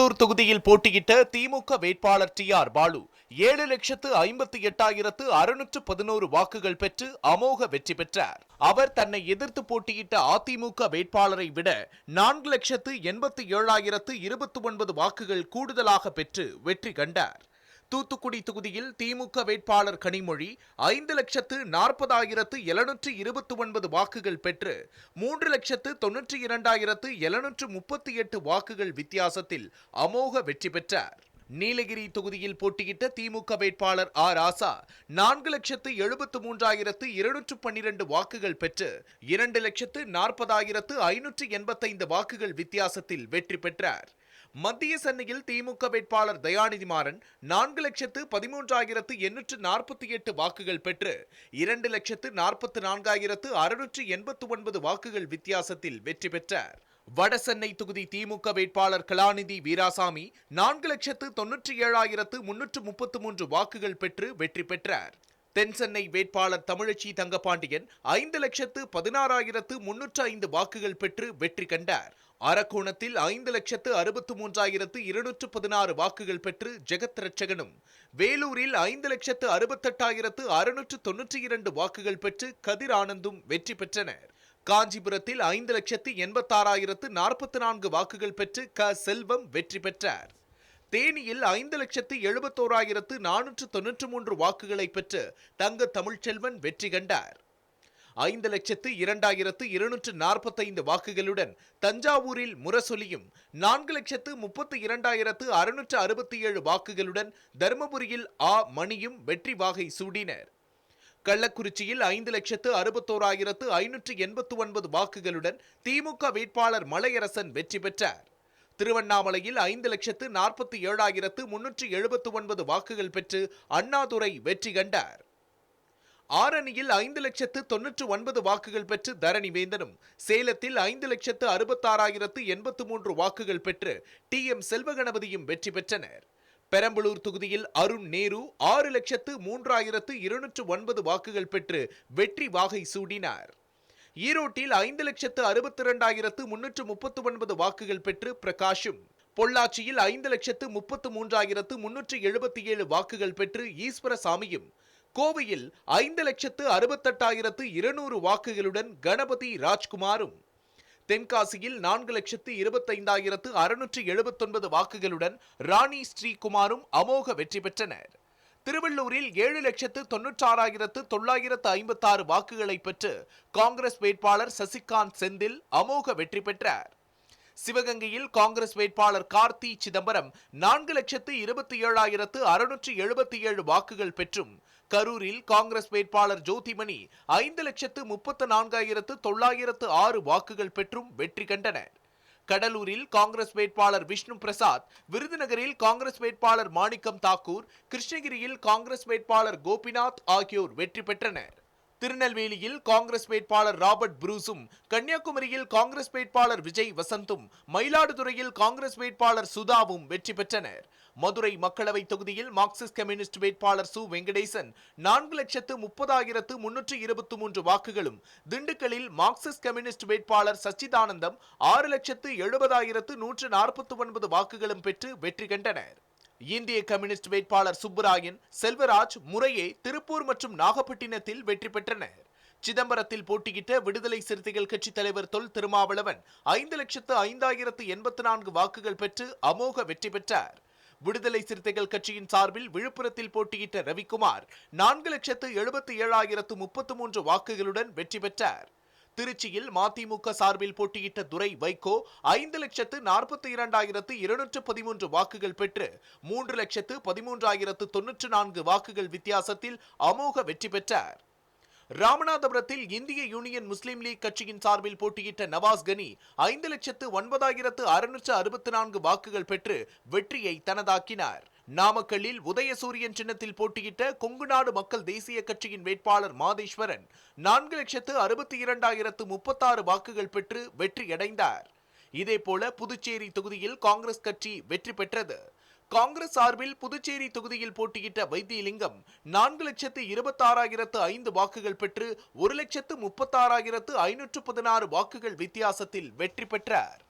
பெரம்பலூர் தொகுதியில் போட்டியிட்ட திமுக வேட்பாளர் டி ஆர் பாலு ஏழு லட்சத்து ஐம்பத்தி எட்டாயிரத்து அறுநூற்று பதினோரு வாக்குகள் பெற்று அமோக வெற்றி பெற்றார். அவர் தன்னை எதிர்த்து போட்டியிட்ட அதிமுக வேட்பாளரை விட நான்கு லட்சத்து எண்பத்தி ஏழாயிரத்து இருபத்தி ஒன்பது வாக்குகள் கூடுதலாக பெற்று வெற்றி கண்டார். தூத்துக்குடி தொகுதியில் திமுக வேட்பாளர் கனிமொழி ஐந்து லட்சத்து நாற்பதாயிரத்து எழுநூற்று இருபத்தி ஒன்பது வாக்குகள் பெற்று மூன்று லட்சத்து தொன்னூற்றி இரண்டாயிரத்து எழுநூற்று முப்பத்தி எட்டு வாக்குகள் வித்தியாசத்தில் அமோக வெற்றி பெற்றார். நீலகிரி தொகுதியில் போட்டியிட்ட திமுக வேட்பாளர் ஆர் ராசா நான்கு லட்சத்து எழுபத்து மூன்றாயிரத்து இருநூற்று பன்னிரண்டு வாக்குகள் பெற்று இரண்டு லட்சத்து நாற்பதாயிரத்து ஐநூற்று எண்பத்தைந்து வாக்குகள் வித்தியாசத்தில் வெற்றி பெற்றார். மத்திய சென்னையில் திமுக வேட்பாளர் தயாநிதி மாறன் நான்கு லட்சத்து பதிமூன்றாயிரத்து எண்ணூற்று நாற்பத்தி எட்டு வாக்குகள் பெற்று இரண்டு லட்சத்து நாற்பத்தி நான்காயிரத்து அறுநூற்று எண்பத்து ஒன்பது வாக்குகள் வித்தியாசத்தில் வெற்றி பெற்றார். வடசென்னை தொகுதி திமுக வேட்பாளர் கலாநிதி வீராசாமி நான்கு லட்சத்து தொன்னூற்றி ஏழாயிரத்து முன்னூற்று முப்பத்து மூன்று வாக்குகள் பெற்று வெற்றி பெற்றார். தென்சென்னை வேட்பாளர் தமிழச்சி தங்கபாண்டியன் ஐந்து லட்சத்து பதினாறாயிரத்து முன்னூற்று ஐந்து வாக்குகள் பெற்று வெற்றி கண்டார். அரக்கோணத்தில் ஐந்து லட்சத்து அறுபத்து மூன்றாயிரத்து இருநூற்று பதினாறு வாக்குகள் பெற்று ஜெகத் ரட்சகனும் வேலூரில் ஐந்து லட்சத்து அறுபத்தெட்டாயிரத்து அறுநூற்று தொன்னூற்றி இரண்டு வாக்குகள் பெற்று கதிர் ஆனந்தும் வெற்றி பெற்றனர். காஞ்சிபுரத்தில் ஐந்து லட்சத்து எண்பத்தாறாயிரத்து நாற்பத்தி நான்கு வாக்குகள் பெற்று க செல்வம் வெற்றி பெற்றார். தேனியில் ஐந்து லட்சத்து எழுபத்தோராயிரத்து நானூற்று தொன்னூற்று மூன்று வாக்குகளை பெற்று தங்க தமிழ்ச்செல்வன் வெற்றி கண்டார். ஐந்து லட்சத்து இரண்டாயிரத்து இருநூற்று நாற்பத்தைந்து வாக்குகளுடன் தஞ்சாவூரில் முரசொலியும் நான்கு லட்சத்து முப்பத்து இரண்டாயிரத்து அறுநூற்று அறுபத்தி ஏழு வாக்குகளுடன் தருமபுரியில் ஆ. மணியும் வெற்றி வாகை சூடினர். கள்ளக்குறிச்சியில் ஐந்து லட்சத்து அறுபத்தோராயிரத்து ஐநூற்று எண்பத்து ஒன்பது வாக்குகளுடன் திமுக வேட்பாளர் மலையரசன் வெற்றி பெற்றார். திருவண்ணாமலையில் ஐந்து லட்சத்து நாற்பத்தி ஏழாயிரத்து முன்னூற்று எழுபத்து ஒன்பது வாக்குகள் பெற்று அண்ணாதுரை வெற்றி கண்டார். ஆரணியில் ஐந்து லட்சத்து தொன்னூற்று ஒன்பது வாக்குகள் பெற்று தரணி வேந்தனும் சேலத்தில் ஐந்து லட்சத்து அறுபத்தாறாயிரத்து எண்பத்து மூன்று வாக்குகள் பெற்று டி. எம். செல்வகணபதியும் வெற்றி பெற்றனர். பெரம்பலூர் தொகுதியில் அருண் நேரு ஆறு லட்சத்து மூன்றாயிரத்து இருநூற்று ஒன்பது வாக்குகள் பெற்று வெற்றி வாகை சூடினார். ஈரோட்டில் ஐந்து லட்சத்து அறுபத்தி இரண்டாயிரத்து முன்னூற்று முப்பத்து ஒன்பது வாக்குகள் பெற்று பிரகாஷும். பொள்ளாச்சியில் ஐந்து லட்சத்து முப்பத்து மூன்றாயிரத்து முன்னூற்று எழுபத்தி ஏழு வாக்குகள் பெற்று ஈஸ்வரசாமியும். கோவையில் ஐந்து லட்சத்து அறுபத்தெட்டாயிரத்து இருநூறு வாக்குகளுடன் கணபதி ராஜ்குமாரும். தென்காசியில் நான்கு லட்சத்து இருபத்தைந்தாயிரத்து அறுநூற்று எழுபத்தொன்பது வாக்குகளுடன் ராணி ஸ்ரீகுமாரும் அமோக வெற்றி பெற்றனர். திருவள்ளூரில் ஏழு லட்சத்து தொன்னூற்றாறாயிரத்து தொள்ளாயிரத்து ஐம்பத்தாறு வாக்குகளை பெற்று காங்கிரஸ் வேட்பாளர் சசிகாந்த் செந்தில் அமோக வெற்றி பெற்றார். சிவகங்கையில் காங்கிரஸ் வேட்பாளர் கார்த்தி சிதம்பரம் நான்கு லட்சத்து இருபத்தி ஏழாயிரத்து அறுநூற்று எழுபத்தி ஏழு வாக்குகள் பெற்றும். கரூரில் காங்கிரஸ் வேட்பாளர் ஜோதிமணி ஐந்து லட்சத்து முப்பத்து நான்காயிரத்து தொள்ளாயிரத்து ஆறு வாக்குகள் பெற்றும் வெற்றி கண்டனர். கடலூரில் காங்கிரஸ் வேட்பாளர் விஷ்ணு பிரசாத் விருதுநகரில் காங்கிரஸ் வேட்பாளர் மாணிக்கம் தாக்கூர் கிருஷ்ணகிரியில் காங்கிரஸ் வேட்பாளர் கோபிநாத் ஆகியோர் வெற்றி பெற்றனர். திருநெல்வேலியில் காங்கிரஸ் வேட்பாளர் ராபர்ட் புரூஸும் கன்னியாகுமரியில் காங்கிரஸ் வேட்பாளர் விஜய் வசந்தும் மயிலாடுதுறையில் காங்கிரஸ் வேட்பாளர் சுதாவும் வெற்றி பெற்றனர். மதுரை மக்களவை தொகுதியில் மார்க்சிஸ்ட் கம்யூனிஸ்ட் வேட்பாளர் சு. வெங்கடேசன் நான்கு லட்சத்து முப்பதாயிரத்து முன்னூற்று இருபத்தி மூன்று வாக்குகளும் திண்டுக்கல்லில் மார்க்சிஸ்ட் கம்யூனிஸ்ட் வேட்பாளர் சச்சிதானந்தம் ஆறு லட்சத்து எழுபதாயிரத்து நூற்று நாற்பத்தி ஒன்பது வாக்குகளும் பெற்று வெற்றி கண்டனர். இந்திய கம்யூனிஸ்ட் வேட்பாளர் சுப்புராயன் செல்வராஜ் முறையே திருப்பூர் மற்றும் நாகப்பட்டினத்தில் வெற்றி பெற்றனர். சிதம்பரத்தில் போட்டியிட்ட விடுதலை சிறுத்தைகள் கட்சி தலைவர் தொல் திருமாவளவன் ஐந்து லட்சத்து ஐந்தாயிரத்து எண்பத்து நான்கு வாக்குகள் பெற்று அமோக வெற்றி பெற்றார். விடுதலை சிறுத்தைகள் கட்சியின் சார்பில் விழுப்புரத்தில் போட்டியிட்ட ரவிக்குமார் நான்கு லட்சத்து எழுபத்தி ஏழாயிரத்து முப்பத்து மூன்று வாக்குகளுடன் வெற்றி பெற்றார். திருச்சியில் மதிமுக சார்பில் போட்டியிட்ட துரை வைகோ ஐந்து லட்சத்து நாற்பத்தி இரண்டாயிரத்து இருநூற்று பதிமூன்று வாக்குகள் பெற்று மூன்று லட்சத்து பதிமூன்றாயிரத்து தொன்னூற்று நான்கு வாக்குகள் வித்தியாசத்தில் அமோக வெற்றி பெற்றார். ராமநாதபுரத்தில் இந்திய யூனியன் முஸ்லீம் லீக் கட்சியின் சார்பில் போட்டியிட்ட நவாஸ் கனி ஐந்து லட்சத்து ஒன்பதாயிரத்து அறுநூற்று அறுபத்தி நான்கு வாக்குகள் பெற்று வெற்றியை தனதாக்கினார். நாமக்கல்லில் உதயசூரியன் சின்னத்தில் போட்டியிட்ட கொங்குநாடு மக்கள் தேசிய கட்சியின் வேட்பாளர் மாதேஸ்வரன் நான்கு லட்சத்து அறுபத்தி இரண்டாயிரத்து முப்பத்தாறு வாக்குகள் பெற்று வெற்றியடைந்தார் இதேபோல புதுச்சேரி தொகுதியில் காங்கிரஸ் கட்சி வெற்றி பெற்றது. காங்கிரஸ் சார்பில் புதுச்சேரி தொகுதியில் போட்டியிட்ட வைத்தியலிங்கம் நான்கு லட்சத்து இருபத்தாறாயிரத்து ஐந்து வாக்குகள் பெற்று ஒரு லட்சத்து முப்பத்தாறாயிரத்து ஐநூற்று பதினாறு வாக்குகள் வித்தியாசத்தில் வெற்றி பெற்றார்.